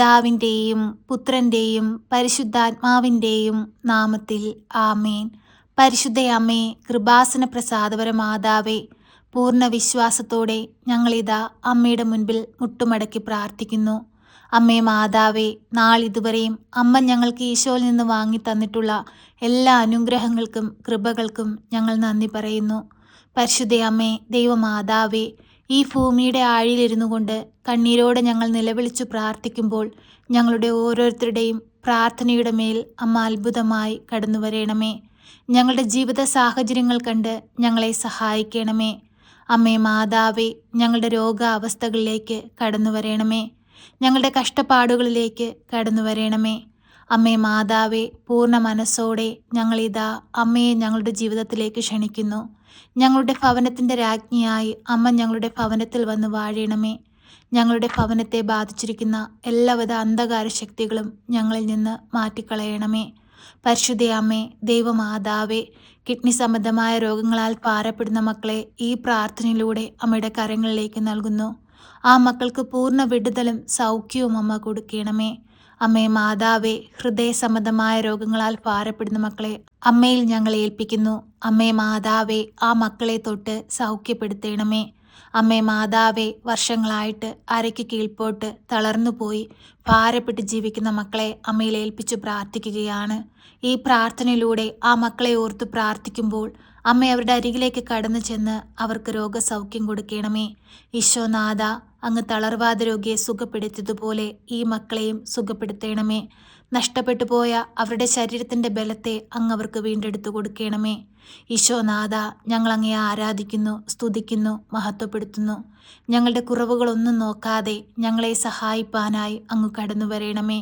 പിതാവിന്റെയും പുത്രന്റെയും പരിശുദ്ധാത്മാവിന്റെയും നാമത്തിൽ ആമേൻ. പരിശുദ്ധയമ്മേ കൃപാസന പ്രസാദപര മാതാവേ പൂർണ വിശ്വാസത്തോടെ ഞങ്ങളിതാ അമ്മയുടെ മുൻപിൽ മുട്ടുമടക്കി പ്രാർത്ഥിക്കുന്നു. അമ്മേ മാതാവേ നാളിതുവരെയും അമ്മ ഞങ്ങൾക്ക് ഈശോയിൽ നിന്ന് വാങ്ങി തന്നിട്ടുള്ള എല്ലാ അനുഗ്രഹങ്ങൾക്കും കൃപകൾക്കും ഞങ്ങൾ നന്ദി പറയുന്നു. പരിശുദ്ധയമ്മേ ദൈവമാതാവേ ഈ ഭൂമിയുടെ ആഴിയിലിരുന്നു കൊണ്ട് കണ്ണീരോടെ ഞങ്ങൾ നിലവിളിച്ചു പ്രാർത്ഥിക്കുമ്പോൾ ഞങ്ങളുടെ ഓരോരുത്തരുടെയും പ്രാർത്ഥനയുടെ മേൽ അമ്മ അത്ഭുതമായി കടന്നു വരേണമേ ഞങ്ങളുടെ ജീവിത സാഹചര്യങ്ങൾ കണ്ട് ഞങ്ങളെ സഹായിക്കണമേ. അമ്മേ മാതാവേ ഞങ്ങളുടെ രോഗാവസ്ഥകളിലേക്ക് കടന്നു വരേണമേ ഞങ്ങളുടെ കഷ്ടപ്പാടുകളിലേക്ക് കടന്നു വരേണമേ അമ്മേ മാതാവേ പൂർണ മനസ്സോടെ ഞങ്ങളിതാ അമ്മയെ ഞങ്ങളുടെ ജീവിതത്തിലേക്ക് ക്ഷണിക്കുന്നു. ഞങ്ങളുടെ ഭവനത്തിന്റെ രാജ്ഞിയായി അമ്മ ഞങ്ങളുടെ ഭവനത്തിൽ വന്ന് വാഴണമേ. ഞങ്ങളുടെ ഭവനത്തെ ബാധിച്ചിരിക്കുന്ന എല്ലാവിധ അന്ധകാര ശക്തികളും ഞങ്ങളിൽ നിന്ന് മാറ്റിക്കളയണമേ. പരിശുദ്ധ അമ്മേ ദൈവമാതാവേ കിഡ്നി സംബന്ധമായ രോഗങ്ങളാൽ പാരപ്പെടുന്ന മക്കളെ ഈ പ്രാർത്ഥനയിലൂടെ അമ്മയുടെ കരങ്ങളിലേക്ക് നൽകുന്നു. ആ മക്കൾക്ക് പൂർണ വിടുതലും സൗഖ്യവും അമ്മ കൊടുക്കണമേ. അമ്മേ മാതാവേ ഹൃദയ സംബന്ധമായ രോഗങ്ങളാൽ പാരപ്പെടുന്ന മക്കളെ അമ്മയിൽ ഞങ്ങൾ ഏൽപ്പിക്കുന്നു. അമ്മേ മാതാവേ ആ മക്കളെ തൊട്ട് സൗഖ്യപ്പെടുത്തേണമേ. അമ്മേ മാതാവേ വർഷങ്ങളായിട്ട് അരയ്ക്ക് കീഴ്പോട്ട് തളർന്നുപോയി ഭാരപ്പെട്ട് ജീവിക്കുന്ന മക്കളെ അമ്മയിൽ ഏൽപ്പിച്ചു പ്രാർത്ഥിക്കുകയാണ്. ഈ പ്രാർത്ഥനയിലൂടെ ആ മക്കളെ ഓർത്ത് പ്രാർത്ഥിക്കുമ്പോൾ അമ്മ അവരുടെ അരികിലേക്ക് കടന്നു ചെന്ന് അവർക്ക് രോഗസൗഖ്യം കൊടുക്കണമേ. ഈശോനാഥ അങ്ങ് തളർവാദ രോഗിയെ സുഖപ്പെടുത്തിയതുപോലെ ഈ മക്കളെയും സുഖപ്പെടുത്തണമേ. നഷ്ടപ്പെട്ടു പോയ അവരുടെ ശരീരത്തിന്റെ ബലത്തെ അങ്ങ് അവർക്ക് വീണ്ടെടുത്തു കൊടുക്കണമേ. ഈശോനാഥ ഞങ്ങൾ അങ്ങയെ ആരാധിക്കുന്നു സ്തുതിക്കുന്നു മഹത്വപ്പെടുത്തുന്നു. ഞങ്ങളുടെ കുറവുകളൊന്നും നോക്കാതെ ഞങ്ങളെ സഹായിപ്പാനായി അങ്ങ് കടന്നു വരണമേ.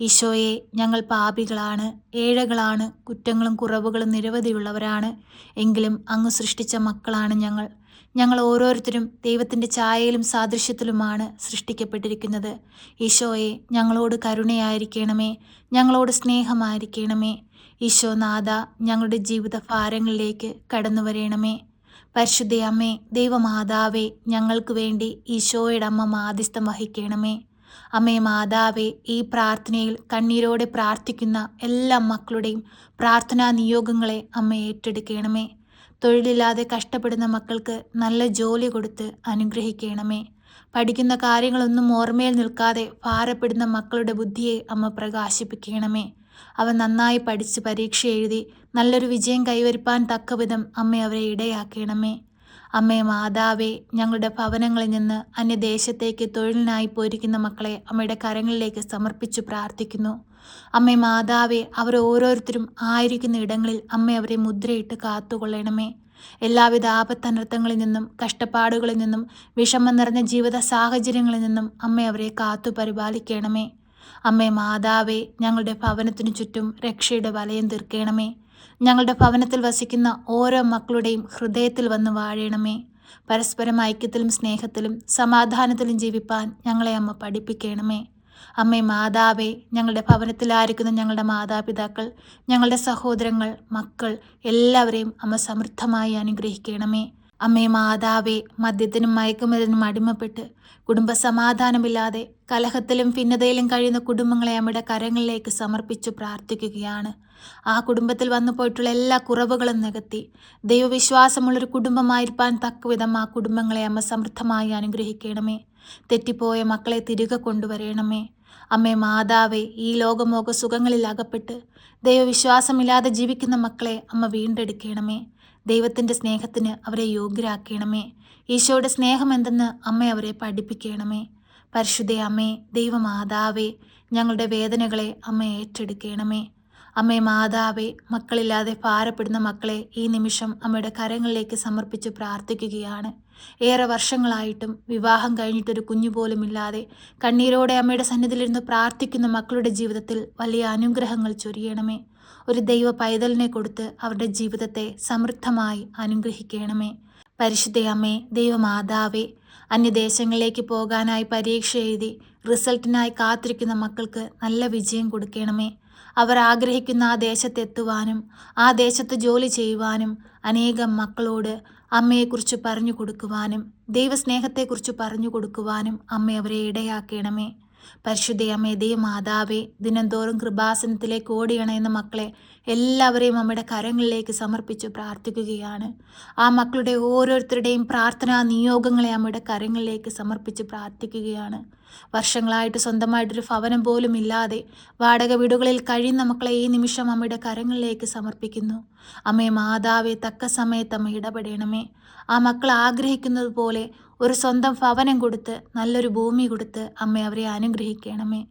ഈശോയെ ഞങ്ങൾ പാപികളാണ് ഏഴകളാണ് കുറ്റങ്ങളും കുറവുകളും നിരവധിയുള്ളവരാണ്. എങ്കിലും അങ്ങ് സൃഷ്ടിച്ച മക്കളാണ് ഞങ്ങൾ. ഞങ്ങൾ ഓരോരുത്തരും ദൈവത്തിന്റെ ഛായയിലും സാദൃശ്യത്തിലുമാണ് സൃഷ്ടിക്കപ്പെട്ടിരിക്കുന്നത്. ഈശോയെ ഞങ്ങളോട് കരുണയായിരിക്കണമേ. ഞങ്ങളോട് സ്നേഹമായിരിക്കണമേ. ഈശോനാഥ ഞങ്ങളുടെ ജീവിത ഭാരങ്ങളിലേക്ക് കടന്നു വരയണമേ പരിശുദ്ധ അമ്മേ ദൈവമാതാവേ ഞങ്ങൾക്ക് വേണ്ടി ഈശോയുടെ അമ്മ മാധ്യസ്ഥം വഹിക്കണമേ. അമ്മേ മാതാവേ ഈ പ്രാർത്ഥനയിൽ കണ്ണീരോടെ പ്രാർത്ഥിക്കുന്ന എല്ലാ മക്കളുടെയും പ്രാർത്ഥനാ നിയോഗങ്ങളെ അമ്മ ഏറ്റെടുക്കണമേ. തൊഴിലില്ലാതെ കഷ്ടപ്പെടുന്ന മക്കൾക്ക് നല്ല ജോലി കൊടുത്ത് അനുഗ്രഹിക്കണമേ. പഠിക്കുന്ന കാര്യങ്ങളൊന്നും ഓർമ്മയിൽ നിൽക്കാതെ ഭാരപ്പെടുന്ന മക്കളുടെ ബുദ്ധിയെ അമ്മ പ്രകാശിപ്പിക്കണമേ. അവ നന്നായി പഠിച്ച് പരീക്ഷ എഴുതി നല്ലൊരു വിജയം കൈവരിപ്പാൻ തക്കവിധം അമ്മ അവരെ ഇടയാക്കണമേ. അമ്മേ മാതാവേ ഞങ്ങളുടെ ഭവനങ്ങളിൽ നിന്ന് അന്യദേശത്തേക്ക് തൊഴിലിനായി പോയിരിക്കുന്ന മക്കളെ അമ്മയുടെ കരങ്ങളിലേക്ക് സമർപ്പിച്ചു പ്രാർത്ഥിക്കുന്നു. അമ്മേ മാതാവെ അവർ ഓരോരുത്തരും ആയിരിക്കുന്ന ഇടങ്ങളിൽ അമ്മ അവരെ മുദ്രയിട്ട് കാത്തുകൊള്ളണമേ. എല്ലാവിധ ആപത്തനർത്ഥങ്ങളിൽ നിന്നും കഷ്ടപ്പാടുകളിൽ നിന്നും വിഷമം നിറഞ്ഞ ജീവിത സാഹചര്യങ്ങളിൽ നിന്നും അമ്മ അവരെ കാത്തു പരിപാലിക്കണമേ. അമ്മേ മാതാവേ ഞങ്ങളുടെ ഭവനത്തിനു ചുറ്റും രക്ഷയുടെ വലയം തീർക്കണമേ. ഞങ്ങളുടെ ഭവനത്തിൽ വസിക്കുന്ന ഓരോ മക്കളുടെയും ഹൃദയത്തിൽ വന്ന് വാഴണമേ. പരസ്പരം ഐക്യത്തിലും സ്നേഹത്തിലും സമാധാനത്തിലും ജീവിപ്പാൻ ഞങ്ങളെ അമ്മ പഠിപ്പിക്കണമേ. അമ്മേ മാതാവേ ഞങ്ങളുടെ ഭവനത്തിലായിരിക്കുന്ന ഞങ്ങളുടെ മാതാപിതാക്കൾ ഞങ്ങളുടെ സഹോദരങ്ങൾ മക്കൾ എല്ലാവരെയും അമ്മ സമൃദ്ധമായി അനുഗ്രഹിക്കണമേ. അമ്മേ മാതാവേ മദ്യത്തിനും മയക്കുമരുന്നും അടിമപ്പെട്ട് കുടുംബസമാധാനമില്ലാതെ കലഹത്തിലും ഭിന്നതയിലും കഴിയുന്ന കുടുംബങ്ങളെ അമ്മയുടെ കരങ്ങളിലേക്ക് സമർപ്പിച്ചു പ്രാർത്ഥിക്കുകയാണ്. ആ കുടുംബത്തിൽ വന്നു പോയിട്ടുള്ള എല്ലാ കുറവുകളും നികത്തി ദൈവവിശ്വാസമുള്ളൊരു കുടുംബമായിരിക്കാൻ തക്കവിധം ആ കുടുംബങ്ങളെ അമ്മ സമൃദ്ധമായി അനുഗ്രഹിക്കണമേ. തെറ്റിപ്പോയ മക്കളെ തിരികെ കൊണ്ടുവരണമേ. അമ്മേ മാതാവേ ഈ ലോകമോക സുഖങ്ങളിൽ അകപ്പെട്ട് ദൈവവിശ്വാസമില്ലാതെ ജീവിക്കുന്ന മക്കളെ അമ്മ വീണ്ടെടുക്കണമേ. ദൈവത്തിന്റെ സ്നേഹത്തിന് അവരെ യോഗ്യരാക്കണമേ. ഈശോയുടെ സ്നേഹം എന്തെന്ന് അമ്മ അവരെ പഠിപ്പിക്കണമേ. പരിശുദ്ധ അമ്മേ ദൈവമാതാവേ ഞങ്ങളുടെ വേദനകളെ അമ്മ ഏറ്റെടുക്കണമേ. അമ്മേ മാതാവേ മക്കളില്ലാതെ ഭാരപ്പെടുന്ന മക്കളെ ഈ നിമിഷം അമ്മയുടെ കരങ്ങളിലേക്ക് സമർപ്പിച്ച് പ്രാർത്ഥിക്കുകയാണ്. ഏറെ വർഷങ്ങളായിട്ടും വിവാഹം കഴിഞ്ഞിട്ടൊരു കുഞ്ഞു പോലുമില്ലാതെ കണ്ണീരോടെ അമ്മയുടെ സന്നിധിയിലിരുന്ന് പ്രാർത്ഥിക്കുന്ന മക്കളുടെ ജീവിതത്തിൽ വലിയ അനുഗ്രഹങ്ങൾ ചൊരിയണമേ. ഒരു ദൈവ പൈതലിനെ കൊടുത്ത് അവരുടെ ജീവിതത്തെ സമൃദ്ധമായി അനുഗ്രഹിക്കണമേ. പരിശുദ്ധയമ്മേ ദൈവമാതാവേ അന്യദേശങ്ങളിലേക്ക് പോകാനായി പരീക്ഷ എഴുതി റിസൾട്ടിനായി കാത്തിരിക്കുന്ന മക്കൾക്ക് നല്ല വിജയം കൊടുക്കണമേ. അവർ ആഗ്രഹിക്കുന്ന ആ ദേശത്തെത്തുവാനും ആ ദേശത്ത് ജോലി ചെയ്യുവാനും അനേകം മക്കളോട് അമ്മയെക്കുറിച്ച് പറഞ്ഞു കൊടുക്കുവാനും ദൈവസ്നേഹത്തെക്കുറിച്ച് പറഞ്ഞു കൊടുക്കുവാനും അമ്മ അവരെ ഇടയാക്കണമേ. പരിശുദ്ധയമ്മേ ദൈവമാതാവേ ദിനംതോറും കൃപാസനത്തിലേക്ക് ഓടിയണയുന്ന മക്കളെ എല്ലാവരെയും അമ്മയുടെ കരങ്ങളിലേക്ക് സമർപ്പിച്ച് പ്രാർത്ഥിക്കുകയാണ്. ആ മക്കളുടെ ഓരോരുത്തരുടെയും പ്രാർത്ഥനാ നിയോഗങ്ങളെ അമ്മയുടെ കരങ്ങളിലേക്ക് സമർപ്പിച്ച് പ്രാർത്ഥിക്കുകയാണ്. വർഷങ്ങളായിട്ട് സ്വന്തമായിട്ടൊരു ഭവനം പോലും ഇല്ലാതെ വാടക വീടുകളിൽ കഴിയുന്ന മക്കളെ ഈ നിമിഷം അമ്മയുടെ കരങ്ങളിലേക്ക് സമർപ്പിക്കുന്നു. അമ്മേ മാതാവെ തക്ക സമയത്ത് അമ്മ ഇടപെടണമേ. ആ മക്കൾ ആഗ്രഹിക്കുന്നത് പോലെ ഒരു സ്വന്തം ഭവനം കൊടുത്ത് നല്ലൊരു ഭൂമി കൊടുത്ത് അമ്മ അവരെ അനുഗ്രഹിക്കണമേ.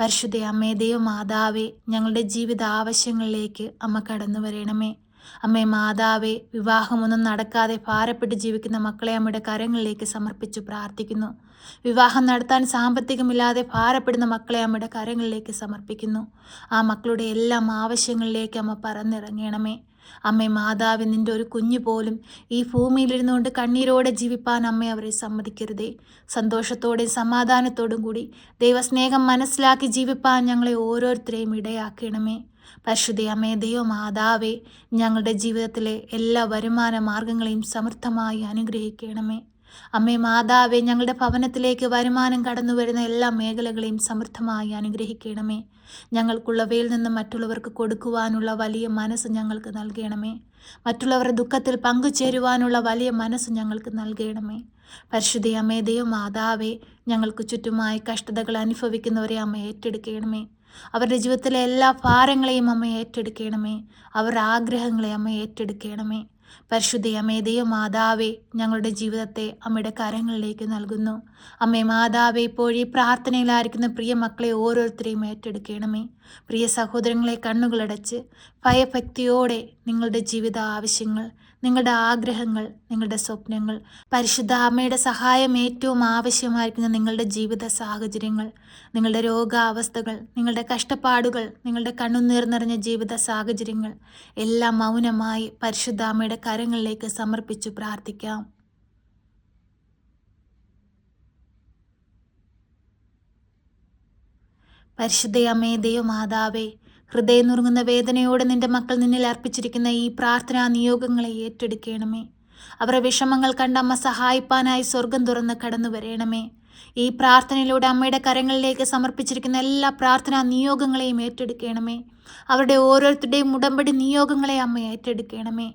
പരിശുദ്ധ അമ്മേ ദൈവമാതാവേ ഞങ്ങളുടെ ജീവിത ആവശ്യങ്ങളിലേക്ക് അമ്മ കടന്നു വരണമേ. അമ്മേ മാതാവേ വിവാഹമൊന്നും നടക്കാതെ ഭാരപ്പെട്ട് ജീവിക്കുന്ന മക്കളെ അമ്മയുടെ കരങ്ങളിലേക്ക് സമർപ്പിച്ചു പ്രാർത്ഥിക്കുന്നു. വിവാഹം നടത്താൻ സാമ്പത്തികമില്ലാതെ ഭാരപ്പെടുന്ന മക്കളെ അമ്മയുടെ കരങ്ങളിലേക്ക് സമർപ്പിക്കുന്നു. ആ മക്കളുടെ എല്ലാം ആവശ്യങ്ങളിലേക്ക് അമ്മ പറന്നിറങ്ങണമേ. അമ്മേ മാതാവ് നിന്റെ ഒരു കുഞ്ഞു പോലും ഈ ഭൂമിയിലിരുന്നുകൊണ്ട് കണ്ണീരോടെ ജീവിപ്പാൻ അമ്മ അവരെ സമ്മതിക്കരുതേ. സന്തോഷത്തോടെയും സമാധാനത്തോടും കൂടി ദൈവസ്നേഹം മനസ്സിലാക്കി ജീവിപ്പാൻ ഞങ്ങളെ ഓരോരുത്തരെയും ഇടയാക്കണമേ. പരിശുദ്ധ അമ്മേ ദൈവ മാതാവേ ഞങ്ങളുടെ ജീവിതത്തിലെ എല്ലാ വരുമാന മാർഗങ്ങളെയും സമൃദ്ധമായി അനുഗ്രഹിക്കണമേ. അമ്മേ മാതാവെ ഞങ്ങളുടെ ഭവനത്തിലേക്ക് വരുമാനം കടന്നു വരുന്ന എല്ലാ മേഖലകളെയും സമൃദ്ധമായി അനുഗ്രഹിക്കണമേ. ഞങ്ങൾക്കുള്ളവയിൽ നിന്ന് മറ്റുള്ളവർക്ക് കൊടുക്കുവാനുള്ള വലിയ മനസ്സ് ഞങ്ങൾക്ക് നൽകണമേ. മറ്റുള്ളവരുടെ ദുഃഖത്തിൽ പങ്കുചേരുവാനുള്ള വലിയ മനസ്സ് ഞങ്ങൾക്ക് നൽകണമേ. പരിശുദ്ധ അമ്മേ ദൈവ മാതാവെ ഞങ്ങൾക്ക് ചുറ്റുമായി കഷ്ടതകൾ അനുഭവിക്കുന്നവരെ അമ്മ ഏറ്റെടുക്കണമേ. അവരുടെ ജീവിതത്തിലെ എല്ലാ ഭാരങ്ങളെയും അമ്മ ഏറ്റെടുക്കണമേ. അവരുടെ ആഗ്രഹങ്ങളെ അമ്മ ഏറ്റെടുക്കണമേ. പരിശുദ്ധയമ്മേ മാതാവേ ഞങ്ങളുടെ ജീവിതത്തെ അമ്മയുടെ കരങ്ങളിലേക്ക് നൽകുന്നു. അമ്മേ മാതാവേ ഇപ്പോഴീ പ്രാർത്ഥനയിലായിരിക്കുന്ന പ്രിയ മക്കളെ ഓരോരുത്തരെയും ഏറ്റെടുക്കണമേ. പ്രിയ സഹോദരങ്ങളെ കണ്ണുകളടച്ച് ഭയഭക്തിയോടെ നിങ്ങളുടെ ജീവിത ആവശ്യങ്ങൾ നിങ്ങളുടെ ആഗ്രഹങ്ങൾ നിങ്ങളുടെ സ്വപ്നങ്ങൾ പരിശുദ്ധ അമ്മയുടെ സഹായം ഏറ്റവും ആവശ്യമായിരിക്കുന്ന നിങ്ങളുടെ ജീവിത സാഹചര്യങ്ങൾ നിങ്ങളുടെ രോഗാവസ്ഥകൾ നിങ്ങളുടെ കഷ്ടപ്പാടുകൾ നിങ്ങളുടെ കണ്ണുനീർ നിറഞ്ഞ ജീവിത സാഹചര്യങ്ങൾ എല്ലാം മൗനമായി പരിശുദ്ധ അമ്മയുടെ കരങ്ങളിലേക്ക് സമർപ്പിച്ചു പ്രാർത്ഥിക്കാം. പരിശുദ്ധയമ്മേ ദൈവമാതാവേ ഹൃദയം നുറുങ്ങുന്ന വേദനയോടെ നിന്റെ മക്കൾ നിന്നിൽ അർപ്പിച്ചിരിക്കുന്ന ഈ പ്രാർത്ഥനാ നിയോഗങ്ങളെ ഏറ്റെടുക്കണമേ. അവരുടെ വിഷമങ്ങൾ കണ്ട് അമ്മ സഹായിപ്പാനായി സ്വർഗം തുറന്ന് കടന്നു വരണമേ ഈ പ്രാർത്ഥനയിലൂടെ അമ്മയുടെ കരങ്ങളിലേക്ക് സമർപ്പിച്ചിരിക്കുന്ന എല്ലാ പ്രാർത്ഥനാ നിയോഗങ്ങളെയും ഏറ്റെടുക്കണമേ. അവരുടെ ഓരോരുത്തരുടെയും ഉടമ്പടി നിയോഗങ്ങളെ അമ്മ ഏറ്റെടുക്കണമേ.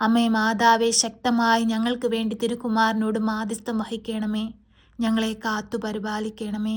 അമ്മേ മാതാവെ ശക്തമായി ഞങ്ങൾക്ക് വേണ്ടി തിരുക്കുമാരനോട് മാധ്യസ്ഥം വഹിക്കണമേ. ഞങ്ങളെ കാത്തു പരിപാലിക്കണമേ